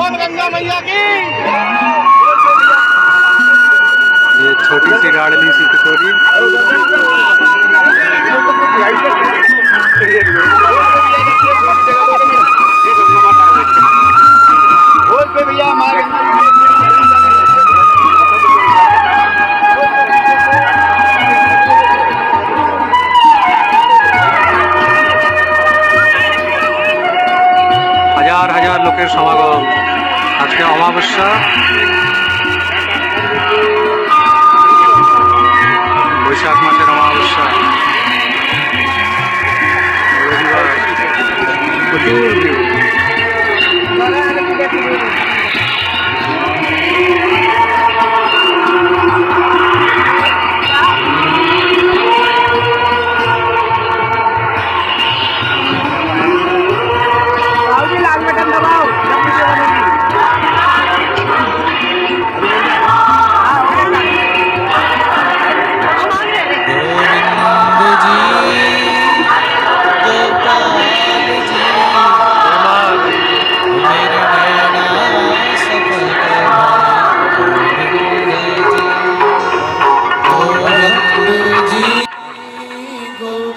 और गंगा मैया की। ये छोटी सी लाडली सी किशोरी भैया माँ হাজার হাজার লোকের সমাগম। আজকে অমাবস্যা। বৈশাখ মাসের অমাবস্যা।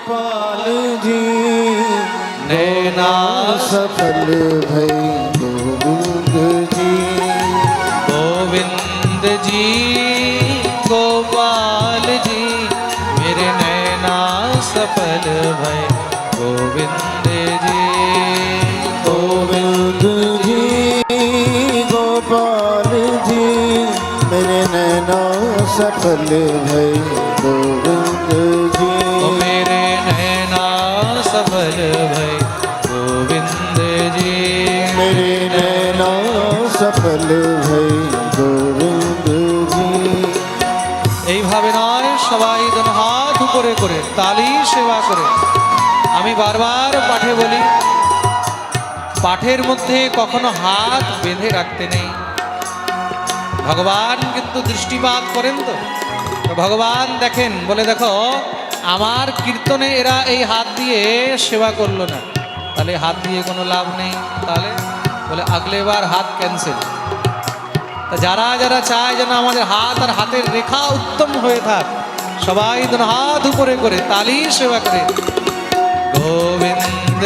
ਗੋਪਾਲ ਜੀ ਨੈਣਾ ਸਫਲ ਭਈ ਗੋਬਿੰਦ ਜੀ ਗੋਬਿੰਦ ਜੀ ਗੋਪਾਲ ਜੀ ਮੇਰੇ ਨੈਣਾ ਸਫਲ ਭਈ ਗੋਬਿੰਦ ਜੀ ਗੋਬਿੰਦ ਜੀ ਗੋਪਾਲ ਜੀ ਮੇਰੇ ਨੈਣਾ ਸਫਲ তালি সেবা করে। আমি বারবার পাঠে বলি, পাঠের মধ্যে কখনো হাত বেঁধে রাখতে নেই। ভগবান কিন্তু দৃষ্টিপাত করেন তো। ভগবান দেখেন, বলে দেখো, আমার কীর্তনে এরা এই হাত দিয়ে সেবা করল না। তাহলে হাত দিয়ে কোনো লাভ নেই। তাহলে বলে আগলেবার হাত ক্যান্সেল তা যারা যারা চায় যেন আমাদের হাত আর হাতের রেখা উত্তম হয়ে থাক সবাই হাত উপরে করে তালি সেবা করে। গোবিন্দ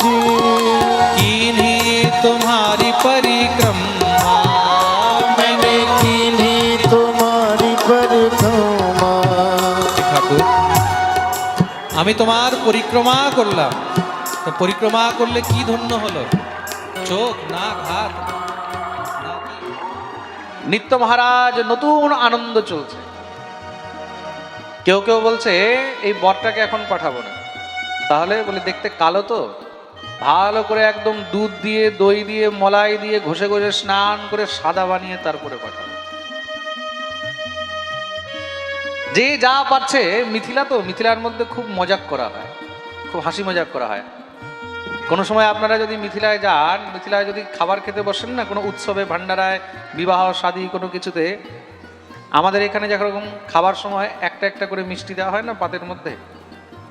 जी कीन्ही तुम्हारी परिक्रमा मैंने कीन्ही तुम्हारी परिक्रमा ঠাকুর আমি তোমার পরিক্রমা করলাম তো পরিক্রমা করলে কি ধন্য হলো চোখ নাক হাত না কি? নিত্য মহারাজ নতুন আনন্দ চলছে কেউ কেউ বলছে এই বরটাকে এখন পাঠাবো না তাহলে বলে দেখতে কালো তো ভালো করে একদম দুধ দিয়ে, দই দিয়ে, মলাই দিয়ে ঘষে ঘষে স্নান করে সাদা বানিয়ে তারপরে পাঠাবো যে যা পাচ্ছে মিথিলা তো, মিথিলার মধ্যে খুব মজাক করা হয়, খুব হাসি মজাক করা হয়। কোনো সময় আপনারা যদি মিথিলায় যান, মিথিলায় যদি খাবার খেতে বসেন না, কোনো উৎসবে ভান্ডারায় বিবাহ শাদী কোনো কিছুতে, আমাদের এখানে যেরকম খাবার সময় একটা একটা করে মিষ্টি দেওয়া হয় না পাতের মধ্যে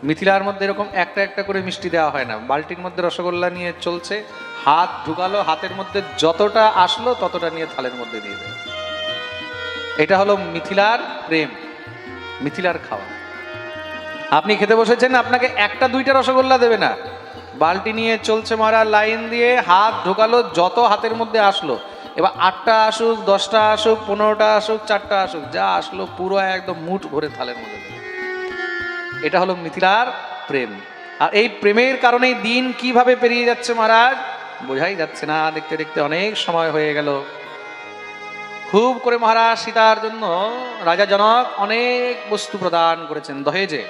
মিথিলার মধ্যে এরকম একটা একটা করে মিষ্টি দেওয়া হয় না। বালতির মধ্যে রসগোল্লা নিয়ে চলছে, হাত ঢুকালো, হাতের মধ্যে যতটা আসলো ততটা নিয়ে থালের মধ্যে দিয়ে দেয়। এটা হলো মিথিলার প্রেম, মিথিলার খাওয়া। আপনি খেতে বসেছেন, আপনাকে একটা দুইটা রসগোল্লা দেবে না। বালতি নিয়ে চলছে মারা লাইন দিয়ে হাত ঢোকালো, যত হাতের মধ্যে আসলো। এবার আটটা আসুক, দশটা আসুক, পনেরোটা আসুক, চারটা আসুক, যা আসলো পুরো একদম মুঠ ভরে থালের মধ্যে এটা হলো মিথিলার প্রেম। আর এই প্রেমের কারণে দিন কীভাবে পেরিয়ে যাচ্ছে মহারাজ, বোঝাই যাচ্ছে না। দেখতে দেখতে অনেক সময় হয়ে গেল। খুব করে মহারাজ সীতার জন্য রাজা জনক অনেক বস্তু প্রদান করেছেন দহেজে।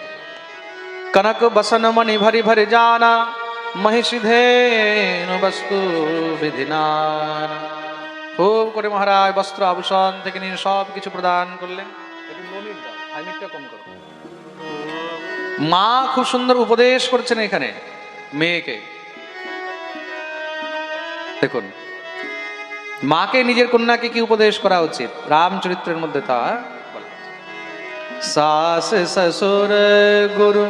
কনক বসন মণি ভরি ভরি জানা মহিষিধে বস্তু বিধিনান খুব করে মহারাজ বস্ত্র আভূষণ থেকে নিয়ে সব কিছু প্রদান করলেন। কম। মা খুব সুন্দর উপদেশ করছেন এখানে মেয়েকে দেখুন মাকে নিজের কন্যাকে কি উপদেশ করা উচিত রামচরিত্রের মধ্যে তা বলা আছে। सास ससुर गुरु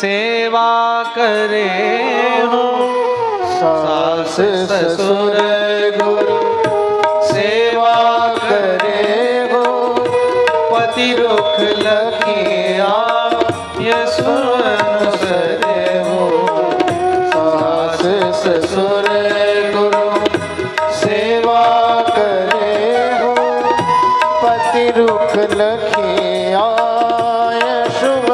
सेवा करे हो सास ससुर गुरु सेवा करे हो पति रुख लखिया ससुर गुरु सेवा करे हो। पति रुख लखिया शुभ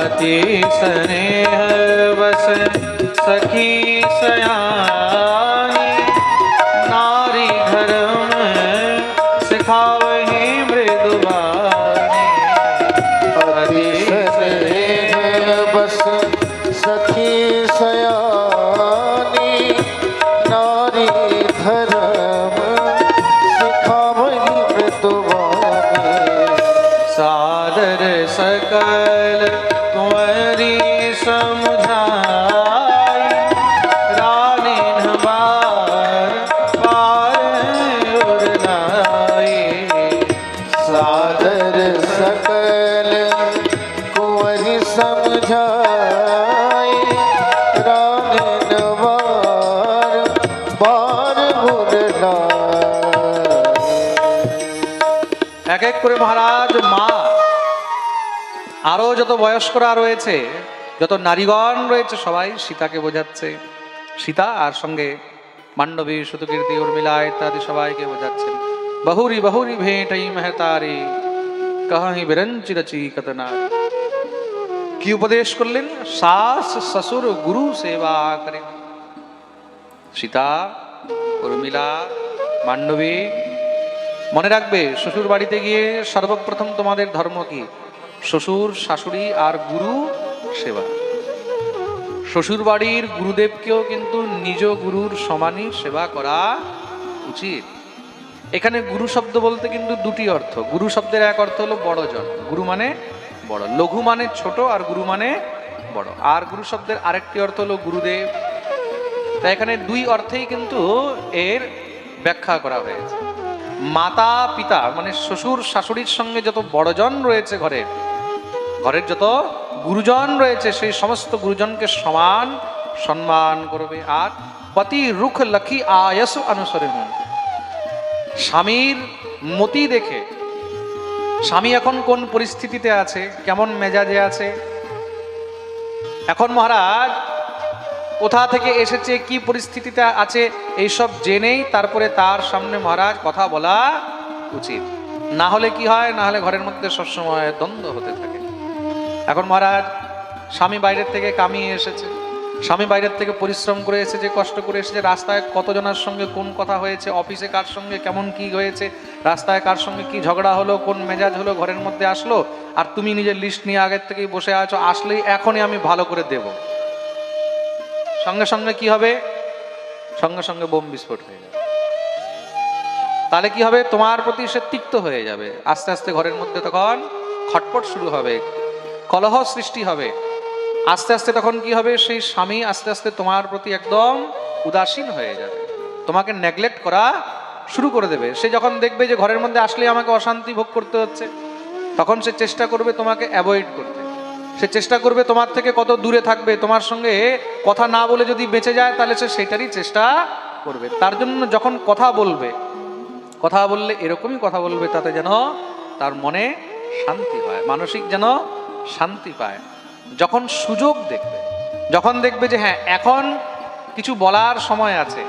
अति स्नेह बस सखी যত বয়স্করা রয়েছে, যত নারীগণ রয়েছে, সবাই সীতাকে বোঝাচ্ছে। সীতা আর সঙ্গে মান্ডবী, সুতকীর্তি, উর্মিলা ইত্যাদি সবাইকে বোঝাচ্ছেন বহুরি বহুরি ভেঁটাই মেহতারি, কাহি বিরঞ্চি রচি কতনা। কি উপদেশ করলেন? শাস শ্বশুর গুরু সেবা করে। সীতা, উর্মিলা, মান্ডবী, মনে রাখবে শ্বশুর বাড়িতে গিয়ে সর্বপ্রথম তোমাদের ধর্ম কি? শ্বশুর, শাশুড়ি আর গুরু সেবা। শ্বশুর বাড়ির গুরুদেবকেও কিন্তু নিজ গুরুর সমানই সেবা করা উচিত। এখানে গুরু শব্দ বলতে কিন্তু দুটি অর্থ। গুরু শব্দের এক অর্থ হলো বড়জন। গুরু মানে বড়। লঘু মানে ছোট আর গুরু মানে বড়। আর গুরু শব্দের আরেকটি অর্থ হলো গুরুদেব। তাই এখানে দুই অর্থেই কিন্তু এর ব্যাখ্যা করা হয়েছে। মাতা পিতা মানে শ্বশুর শাশুড়ির সঙ্গে যত বড়জন রয়েছে ঘরের ঘরের যত গুরুজন রয়েছে, সেই সমস্ত গুরুজনকে সমান সম্মান করবে আর পতি রুখ লক্ষী আয়স অনুসরে হন স্বামীর মতি দেখে, স্বামী এখন কোন পরিস্থিতিতে আছে, কেমন মেজাজে আছে, এখন মহারাজ কোথা থেকে এসেছে, কি পরিস্থিতিতে আছে, এইসব জেনেই তারপরে তার সামনে মহারাজ কথা বলা উচিত। না হলে কি হয়? না হলে ঘরের মধ্যে সবসময় দ্বন্দ্ব হতে থাকে। এখন মহারাজ, স্বামী বাইরের থেকে কামিয়ে এসেছে। স্বামী বাইরের থেকে পরিশ্রম করে এসেছে, কষ্ট করে এসেছে। রাস্তায় কতজনের সঙ্গে কোন কথা হয়েছে, অফিসে কার সঙ্গে, কেমন কি হয়েছে, রাস্তায় কার সঙ্গে কি ঝগড়া হলো, কোন মেজাজ হলো, ঘরের মধ্যে আসলো, আর তুমি নিজের লিস্ট নিয়ে আগের থেকেই বসে আছো, আসলেই এখনই আমি ভালো করে দেব। সঙ্গে সঙ্গে কি হবে? সঙ্গে সঙ্গে বোম বিস্ফোট হয়ে যাবে। তাহলে কি হবে? তোমার প্রতি সে তিক্ত হয়ে যাবে। আস্তে আস্তে ঘরের মধ্যে তখন খটপট শুরু হবে। কলহ সৃষ্টি হবে। আস্তে আস্তে তখন কি হবে? সেই স্বামী আস্তে আস্তে তোমার প্রতি একদম উদাসীন হয়ে যাবে। তোমাকে নেগলেক্ট করা শুরু করে দেবে। সে যখন দেখবে যে ঘরের মধ্যে আসলে আমাকে অশান্তি ভোগ করতে হচ্ছে, তখন সে চেষ্টা করবে তোমাকে অ্যাভয়েড করতে। সে চেষ্টা করবে তোমার থেকে কত দূরে থাকবে, তোমার সঙ্গে কথা না বলে যদি বেঁচে যায়, তাহলে সে সেটারই চেষ্টা করবে। তার জন্য যখন কথা বলবে, কথা বললে এরকমই কথা বলবে, তাতে যেন তার মনে শান্তি হয়। মানসিক যেন শান্তি পায়। যখন সুযোগ দেখবে, যখন দেখবে যে হ্যাঁ এখন কিছু বলার সময় আছে,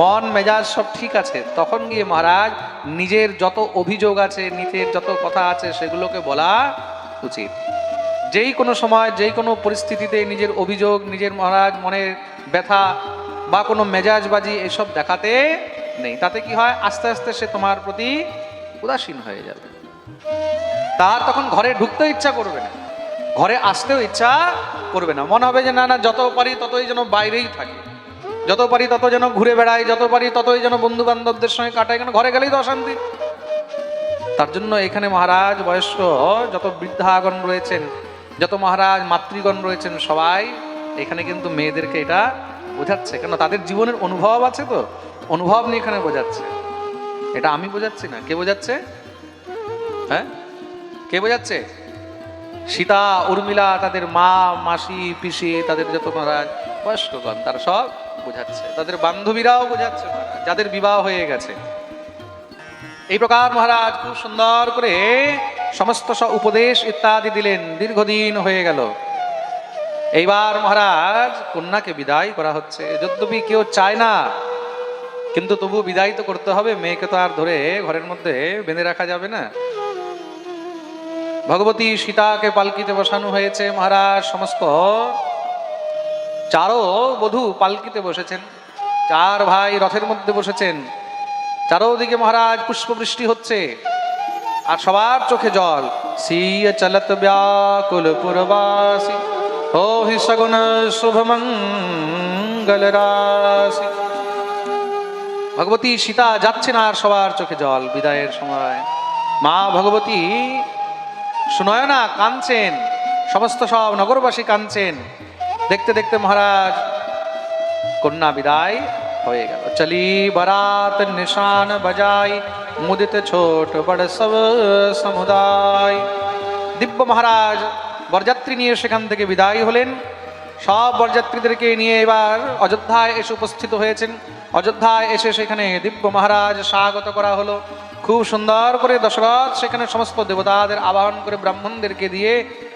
মন, মেজাজ সব ঠিক আছে, তখন গিয়ে মহারাজ নিজের যত অভিযোগ আছে নিজের যত কথা আছে, সেগুলোকে বলা উচিত। যেই কোনো সময়, যেই কোনো পরিস্থিতিতে নিজের অভিযোগ, নিজের মহারাজ মনের ব্যথা বা কোনো মেজাজবাজি এসব দেখাতে নেই। তাতে কি হয়? আস্তে আস্তে সে তোমার প্রতি উদাসীন হয়ে যাবে। তার তখন ঘরে ঢুকতে ইচ্ছা করবে না। ঘরে আসতেও ইচ্ছা করবে না। মনে হবে যে, না না, যত পারি ততই যেন বাইরেই থাকে। যত পারি তত যেন ঘুরে বেড়াই, যত পারি ততই যেন বন্ধু বান্ধবদের সঙ্গে কাটাই। কেন? ঘরে গেলেই তো অশান্তি। তার জন্য এখানে মহারাজ বয়স্ক, যত বৃদ্ধাগণ রয়েছেন, যত মহারাজ মাতৃগণ রয়েছেন, সবাই এখানে কিন্তু মেয়েদেরকে এটা বোঝাচ্ছে। কেন? তাদের জীবনের অনুভব আছে তো? অনুভব নিয়ে এখানে বোঝাচ্ছে। এটা আমি বোঝাচ্ছি না। কে বোঝাচ্ছে? হ্যাঁ? কে বোঝাচ্ছে? সীতা, উর্মিলা, তাদের মা, মাসি, পিসি, তাদের যত মহারাজ, বয়স্কগণ, তারা সব বোঝাচ্ছে। তাদের বান্ধবীরাও বোঝাচ্ছে যাদের বিবাহ হয়ে গেছে। এই প্রকার মহারাজ খুব সুন্দর করে সমস্ত উপদেশ ইত্যাদি দিলেন, দীর্ঘদিন হয়ে গেল। এইবার মহারাজ কন্যাকে বিদায় করা হচ্ছে। যদ্যপি কেউ চায় না, কিন্তু তবু বিদায় তো করতে হবে, মেয়েকে তো আর ধরে ঘরের মধ্যে বেঁধে রাখা যাবে না। ভগবতী সীতাকে পালকিতে বসানো হয়েছে, মহারাজ, সমস্ত চারো বধূ পালকিতে বসেছেন। চার ভাই রথের মধ্যে বসেছেন। চারোদিকে মহারাজ, পুষ্পবৃষ্টি হচ্ছে, আর সবার চোখে জল। চলত ব্যাকুল ও হি সগুণ শুভ মঙ্গল রাশি। ভগবতী সীতা যাচ্ছে না আর সবার চোখে জল, বিদায়ের সময়। মা ভগবতী সুনয়না কাঁদছেন, সমস্ত সব নগরবাসী কাঁদছেন। দেখতে দেখতে মহারাজ, কন্যা বিদায় হয়ে গেল। চলি বরাত নিশান বজাই, মুদিত ছোট বড় সব সমুদায়। দিব্য মহারাজ, বরযাত্রী নিয়ে সেখান থেকে বিদায় হলেন। সব বরযাত্রীদেরকে নিয়ে এবার অযোধ্যায় এসে উপস্থিত হয়েছেন। অযোধ্যায় এসে সেখানে দিব্য মহারাজ স্বাগত করা হলো। খুব সুন্দর করে দশরথ সেখানে সমস্ত দেবতাদের আবাহন করে ব্রাহ্মণদেরকে দিয়ে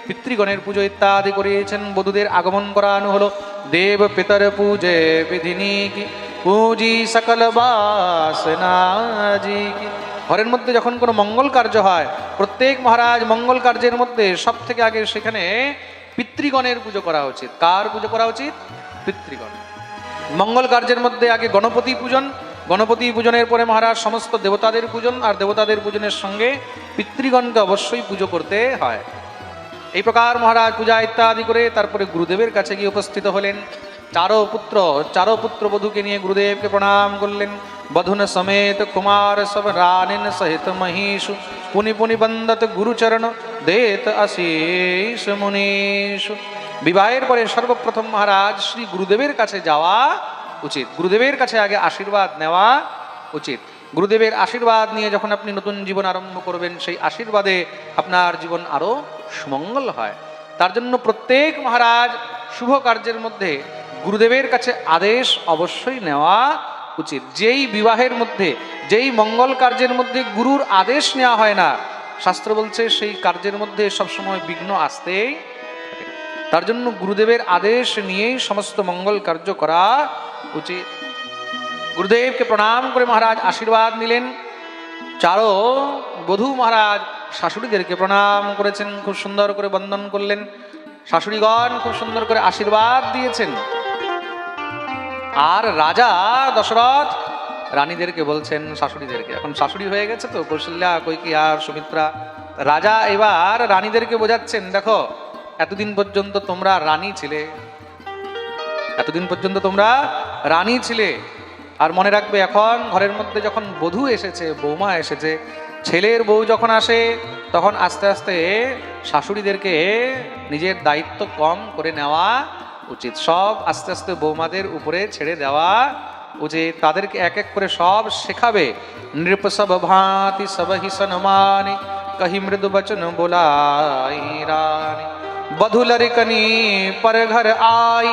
পিতৃগণের পুজো ইত্যাদি করিয়েছেন, বধূদের আগমন করানো হলো। দেব পিতর পূজে বিধিনী কি, পূজি সকল বাসনাজি কি। ঘরের মধ্যে যখন কোনো মঙ্গল কার্য হয়, প্রত্যেক মহারাজ মঙ্গল কার্যের মধ্যে সব থেকে আগে সেখানে পিতৃগণের পুজো করা উচিত। কার পুজো করা উচিত? পিতৃগণ। মঙ্গল কার্যের মধ্যে আগে গণপতি পূজন গণপতি পূজনের পরে মহারাজ সমস্ত দেবতাদের পূজন আর দেবতাদের পূজনের সঙ্গে পিতৃগণকে অবশ্যই পুজো করতে হয়। এই প্রকার মহারাজ পূজা ইত্যাদি করে তারপরে গুরুদেবের কাছে গিয়ে উপস্থিত হলেন। চারো পুত্র চারো পুত্র বধূকে নিয়ে গুরুদেবকে প্রণাম করলেন। বধুন সমেত কুমার সব রানিন সহিত মহিষু। পুনি পুনি বন্দত গুরুচরণ, দেত আশিস মুনীষু। বিবাহের পরে সর্বপ্রথম মহারাজ শ্রী গুরুদেবের কাছে যাওয়া উচিত। গুরুদেবের কাছে আগে আশীর্বাদ নেওয়া উচিত। গুরুদেবের আশীর্বাদ নিয়ে যখন আপনি নতুন জীবন আরম্ভ করবেন, সেই আশীর্বাদে আপনার জীবন আরও সুমঙ্গল হয়। তার জন্য প্রত্যেক মহারাজ শুভ কার্যের মধ্যে গুরুদেবের কাছে আদেশ অবশ্যই নেওয়া উচিত। যেই বিবাহের মধ্যে, যেই মঙ্গল কার্যের মধ্যে গুরুর আদেশ নেওয়া হয় না, শাস্ত্র বলছে সেই কার্যের মধ্যে সবসময় বিঘ্ন আসতেই তার জন্য গুরুদেবের আদেশ নিয়েই সমস্ত মঙ্গল কার্য করা উচিত গুরুদেবকে প্রণাম করে মহারাজ আশীর্বাদ নিলেন চারো বধূ মহারাজ শাশুড়িদেরকে প্রণাম করেছেন খুব সুন্দর করে বন্দন করলেন শাশুড়িগণ খুব সুন্দর করে আশীর্বাদ দিয়েছেন আর রাজা দশরথ রানীদেরকে বলছেন, শাশুড়িদেরকে। এখন শাশুড়ি হয়ে গেছে তো, কৌশল্যা কৈকি আর সুমিত্রা। রাজা এবার রানীদেরকে বোঝাচ্ছেন, দেখো, এতদিন পর্যন্ত তোমরা রানী ছিলে। এতদিন পর্যন্ত তোমরা রানী ছিলে। আর মনে রাখবে, এখন ঘরের মধ্যে যখন বধূ এসেছে, বৌমা এসেছে, ছেলের বউ যখন আসে, তখন আস্তে আস্তে শাশুড়িদেরকে নিজের দায়িত্ব কম করে নেওয়া উচিত। সব আস্তে আস্তে বৌমাদের উপরে ছেড়ে দেওয়া উচিত। তাদেরকে এক এক করে সব শেখাবে। নৃপ সব ভাঁতি সব হি সনমানি কহি মৃদু বচন বোলাই রানী। বধুলরি কনি पर घर आई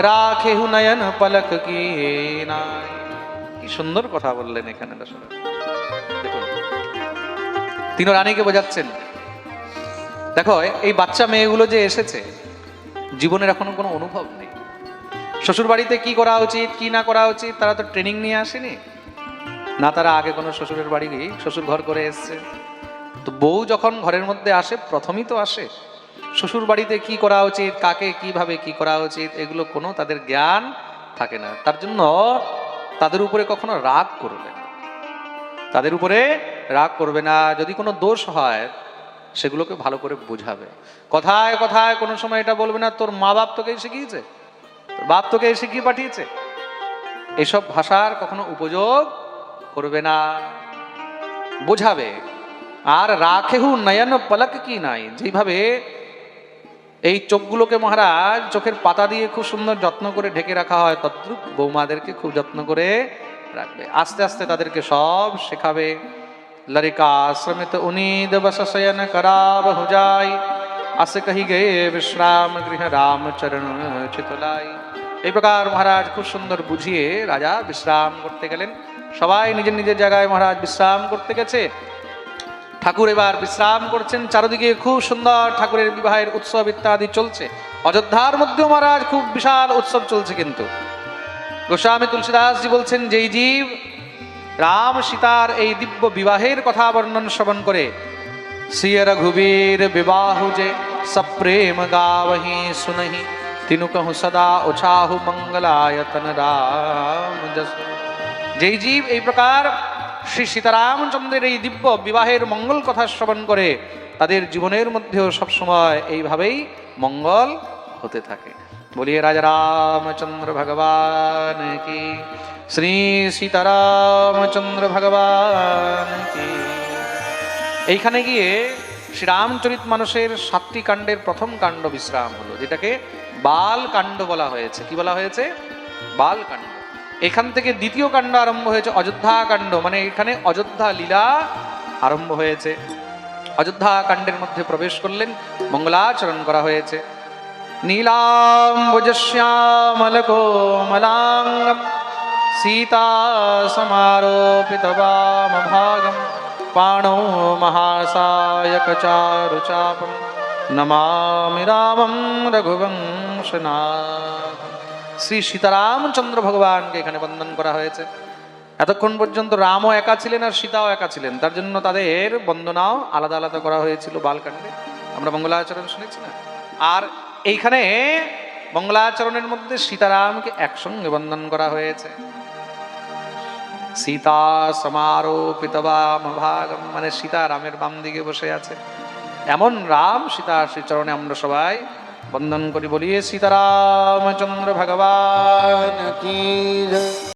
রাখে নয়ন পলক কি নাই কি সুন্দর কথা বললেন এখানে দশরথ দেখুন তিনি রানীকে বোঝাচ্ছেন দেখো এই বাচ্চা মেয়েগুলো যে এসেছে জীবনের এখনো কোনো অনুভব নেই শ্বশুর বাড়িতে কি করা উচিত কি না করা উচিত তারা তো ট্রেনিং নিয়ে আসেনি না তারা আগে কোনো শ্বশুরের বাড়ি শ্বশুর ঘর করে এসছে তো বউ যখন ঘরের মধ্যে আসে প্রথমেই তো আসে শ্বশুর বাড়িতে কি করা উচিত? কাকে কীভাবে কি করা উচিত? এগুলো কোনো তাদের জ্ঞান থাকে না। তার জন্য তাদের উপরে কখনো রাগ করবে না। তাদের উপরে রাগ করবে না। যদি কোনো দোষ হয়, সেগুলোকে ভালো করে বোঝাবে। কথায় কথায় কোনো সময় এটা বলবে না, তোর মা বাপ তোকে শিখিয়েছে? তোর বাপ তোকে শিখিয়ে পাঠিয়েছে? এসব ভাষার কখনো উপযোগ করবে না। বোঝাবে। আর রাখেহু নয়ন পলক কি নাই? যেভাবে এই চোখগুলোকে মহারাজ, চোখের পাতা দিয়ে খুব সুন্দর যত্ন করে ঢেকে রাখা হয়। তদ্রুপ বৌমাদেরকে খুব যত্ন করে রাখবে। আস্তে আস্তে তাদেরকে সব শেখাবে। লরিকা আশ্রমিত উনিদ বস শয়ন করাব হুজাই। আস কহি গে বিশ্রাম গৃহ রামচরণ চিতলাই। এই প্রকার মহারাজ খুব সুন্দর বুঝিয়ে রাজা বিশ্রাম করতে গেলেন। সবাই নিজের নিজের জায়গায় মহারাজ বিশ্রাম করতে গেছে। ঠাকুর এবার বিশ্রাম করছেন। চারদিকে খুব সুন্দর ঠাকুরের বিবাহের উৎসব ইত্যাদি চলছে। অযোধ্যার মধ্যেও মহারাজ খুব বিশাল উৎসব চলছে কিন্তু। গোস্বামী তুলসীদাসজি বলছেন, যেই জীব রাম সীতার এই দিব্য বিবাহের কথা বর্ণন শ্রবণ করে শ্রী রঘুবীর বিবাহ যে সপ্রেম গাওহি সুনহি, তিনু কহু সদা ওছাহু মঙ্গলায়তন রাম যেই জীব এই প্রকার শ্রী সীতারামচন্দ্রের এই দিব্য বিবাহের মঙ্গল কথা শ্রবণ করে তাদের জীবনের মধ্যেও সবসময় এইভাবেই মঙ্গল হতে থাকে। বলিয়ে রাজা রামচন্দ্র ভগবান কি, শ্রী সীতারামচন্দ্র ভগবান কি। এইখানে গিয়ে শ্রীরামচরিত মানুষের সাতটি কাণ্ডের প্রথম কাণ্ড বিশ্রাম হলো, যেটাকে বাল কাণ্ড বলা হয়েছে। কি বলা হয়েছে? বাল কাণ্ড এখান থেকে দ্বিতীয় কাণ্ড আরম্ভ হয়েছে, অযোধ্যা কাণ্ড। মানে এখানে অযোধ্যা লীলা আরম্ভ হয়েছে। অযোধ্যা কাণ্ডের মধ্যে প্রবেশ করলেন, মঙ্গলাচরণ করা হয়েছে। নীলাম্বুজশ্যামলকোমলাঙ্গম সীতা সমারোপিত বামভাগম পাণো মহাসায়কচারুচাপম নমামি রামম রঘুবংশনাথ শ্রী সীতারামচন্দ্র ভগবানকে এখানে বন্দন করা হয়েছে। এতক্ষণ পর্যন্ত রামও একা ছিলেন আর সীতাও একা ছিলেন। তার জন্য তাদের বন্দনাও আলাদা আলাদা করা হয়েছিল বালকাণ্ডে আমরা মঙ্গলাচরণ শুনেছি না? আর এইখানে মঙ্গলাচরণের মধ্যে সীতারামকে একসঙ্গে বন্ধন করা হয়েছে। সীতা সমারোপিত ভাগম মানে সীতা রামের বাম দিকে বসে আছে। এমন রাম সীতা শ্রীচরণে আমরা সবাই বন্দন করি বলিয়ে সীতারামচন্দ্র ভগবান কি